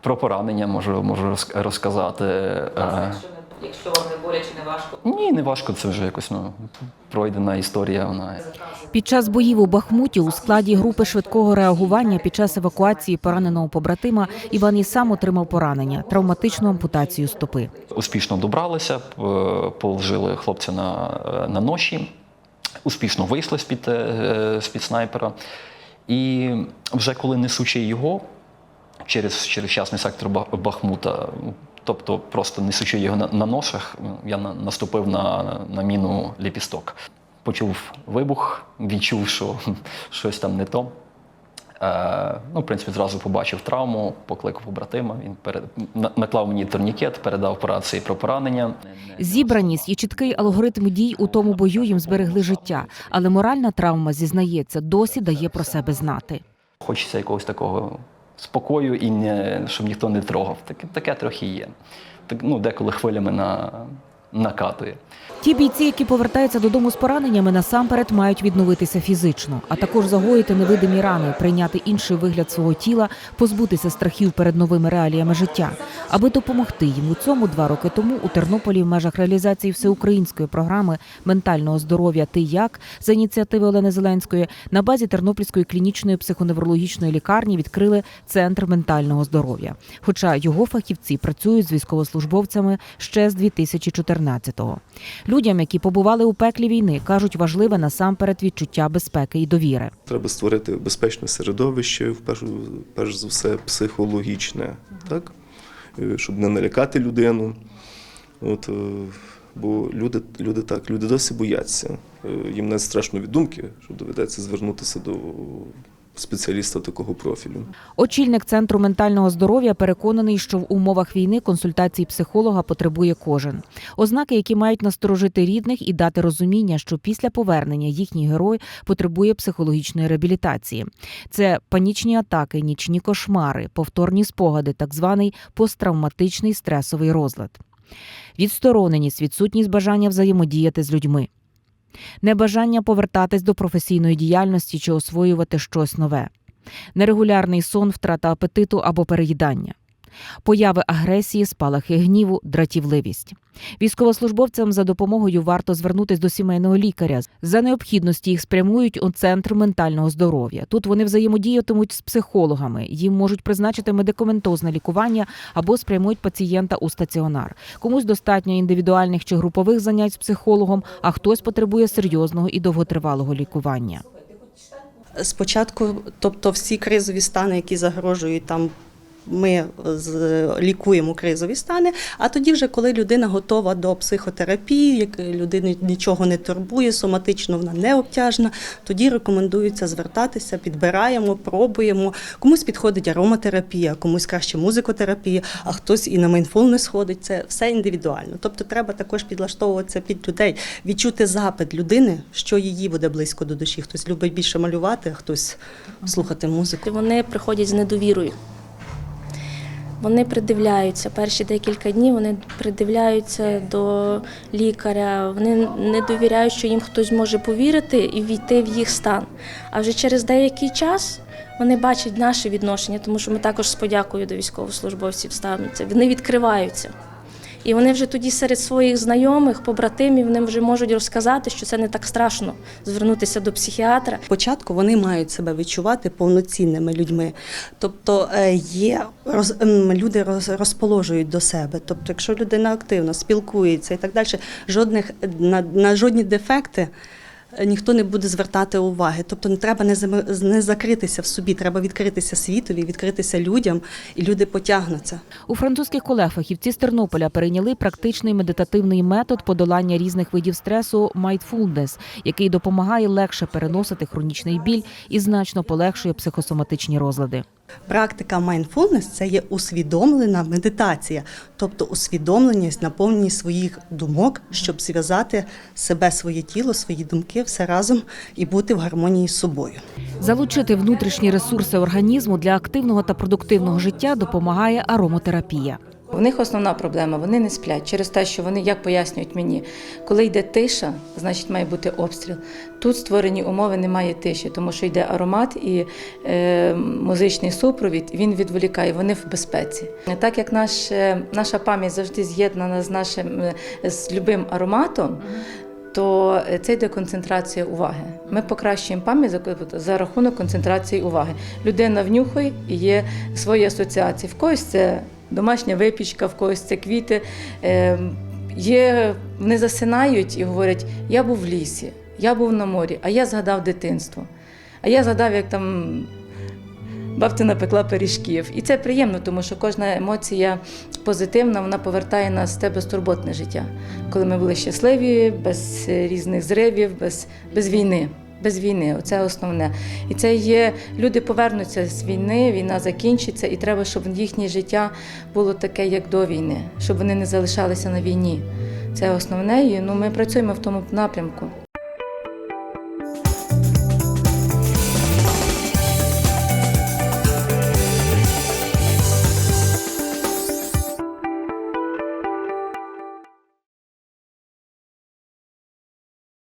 Про поранення можу, можу розказати. Е, Якщо, не, якщо вам не боляче, не важко. Ні, не важко, це вже якось ну, пройдена історія. Вона Під час боїв у Бахмуті у складі групи швидкого реагування під час евакуації пораненого побратима Іван і сам отримав поранення, травматичну ампутацію стопи. успішно добралися, положили хлопця на, е, на ноші, успішно вийшли з-під, е, з-під снайпера. І вже коли несучи його через, через частний сектор Ба- Бахмута, тобто просто несучи його на, на ношах, я на- наступив на, на міну ліпісток. Почув вибух, відчув, що щось там не то. Е, ну, в принципі, зразу побачив травму, покликав побратима. Він перед... наклав мені турнікет, передав по рації про поранення. Зібраність і чіткий алгоритм дій у тому бою їм зберегли життя, але моральна травма зізнається, досі дає про себе знати. Хочеться якогось такого спокою і не, щоб ніхто не трогав. Таке, таке трохи є. Так, ну, деколи хвилями на... накатує. Ті бійці, які повертаються додому з пораненнями, насамперед мають відновитися фізично, а також загоїти невидимі рани, прийняти інший вигляд свого тіла, позбутися страхів перед новими реаліями життя. Аби допомогти їм у цьому, два роки тому у Тернополі в межах реалізації всеукраїнської програми ментального здоров'я Ти як за ініціативи Олени Зеленської на базі Тернопільської клінічної психоневрологічної лікарні відкрили центр ментального здоров'я. Хоча його фахівці працюють з військовослужбовцями ще з 2014-го. Людям, які побували у пеклі війни, кажуть, важливе насамперед відчуття безпеки і довіри. Треба створити безпечне середовище, в першу, перш за все, психологічне, так? Е, щоб не налякати людину. От, е, бо люди, люди так, люди досі бояться. Е, Їм не страшно від думки, що доведеться звернутися до спеціаліста такого профілю. Очільник центру ментального здоров'я переконаний, що в умовах війни консультацій психолога потребує кожен. Ознаки, які мають насторожити рідних і дати розуміння, що після повернення їхній герой потребує психологічної реабілітації. Це панічні атаки, нічні кошмари, повторні спогади, так званий посттравматичний стресовий розлад. Відстороненість, відсутність бажання взаємодіяти з людьми. Небажання повертатись до професійної діяльності чи освоювати щось нове, нерегулярний сон, втрата апетиту або переїдання, появи агресії, спалахи гніву, дратівливість. Військовослужбовцям за допомогою варто звернутись до сімейного лікаря. За необхідності їх спрямують у центр ментального здоров'я. Тут вони взаємодіятимуть з психологами. Їм можуть призначити медикаментозне лікування або спрямують пацієнта у стаціонар. Комусь достатньо індивідуальних чи групових занять з психологом, а хтось потребує серйозного і довготривалого лікування. Спочатку, тобто всі кризові стани, які загрожують там. Ми з- лікуємо кризові стани, а тоді, вже коли людина готова до психотерапії, як людини нічого не турбує, соматично вона не обтяжена, тоді рекомендується звертатися, підбираємо, пробуємо. Комусь підходить ароматерапія, комусь краще музикотерапія, а хтось і на майнфулнес ходить. Це все індивідуально. Тобто треба також підлаштовуватися під людей, відчути запит людини, що її буде близько до душі. Хтось любить більше малювати, а хтось слухати музику. Вони приходять з недовірою. Вони придивляються. Перші декілька днів вони придивляються до лікаря. Вони не довіряють, що їм хтось може повірити і війти в їх стан. А вже через деякий час вони бачать наше відношення, тому що ми також з подякою до військовослужбовців ставимося. Вони відкриваються. І вони вже тоді серед своїх знайомих, побратимів, вони вже можуть розказати, що це не так страшно звернутися до психіатра. Спочатку вони мають себе відчувати повноцінними людьми. Тобто е, є роз, люди роз, розположують до себе. Тобто, якщо людина активно спілкується і так далі, жодних на, на жодні дефекти. Ніхто не буде звертати уваги, тобто не треба не не закритися в собі, треба відкритися світові, відкритися людям, і люди потягнуться. У французьких колег фахівці з Тернополя перейняли практичний медитативний метод подолання різних видів стресу mindfulness, який допомагає легше переносити хронічний біль і значно полегшує психосоматичні розлади. Практика mindfulness – це є усвідомлена медитація, тобто усвідомленість, наповнення своїх думок, щоб зв'язати себе, своє тіло, свої думки все разом і бути в гармонії з собою. Залучити внутрішні ресурси організму для активного та продуктивного життя допомагає аромотерапія. У них основна проблема вони не сплять через те, що вони, як пояснюють мені, коли йде тиша, значить має бути обстріл. Тут створені умови немає тиші, тому що йде аромат і е, музичний супровід, він відволікає, вони в безпеці. Так як наш, е, наша пам'ять завжди з'єднана з нашим е, з любим ароматом. То це йде концентрація уваги. Ми покращуємо пам'ять за, рахунок концентрації уваги. Людина внюхає і є свої асоціації. В когось це домашня випічка, в когось це квіти. Е, є, вони засинають і говорять: я був в лісі, я був на морі, а я згадав дитинство. А я згадав, як там бабця напекла пиріжків. І це приємно, тому що кожна емоція позитивна, вона повертає нас в те безтурботне життя, коли ми були щасливі, без різних зривів, без, без війни. Без війни, оце основне. І це є люди повернуться з війни, війна закінчиться, і треба, щоб їхнє життя було таке, як до війни, щоб вони не залишалися на війні. Це основне, і ну, ми працюємо в тому напрямку.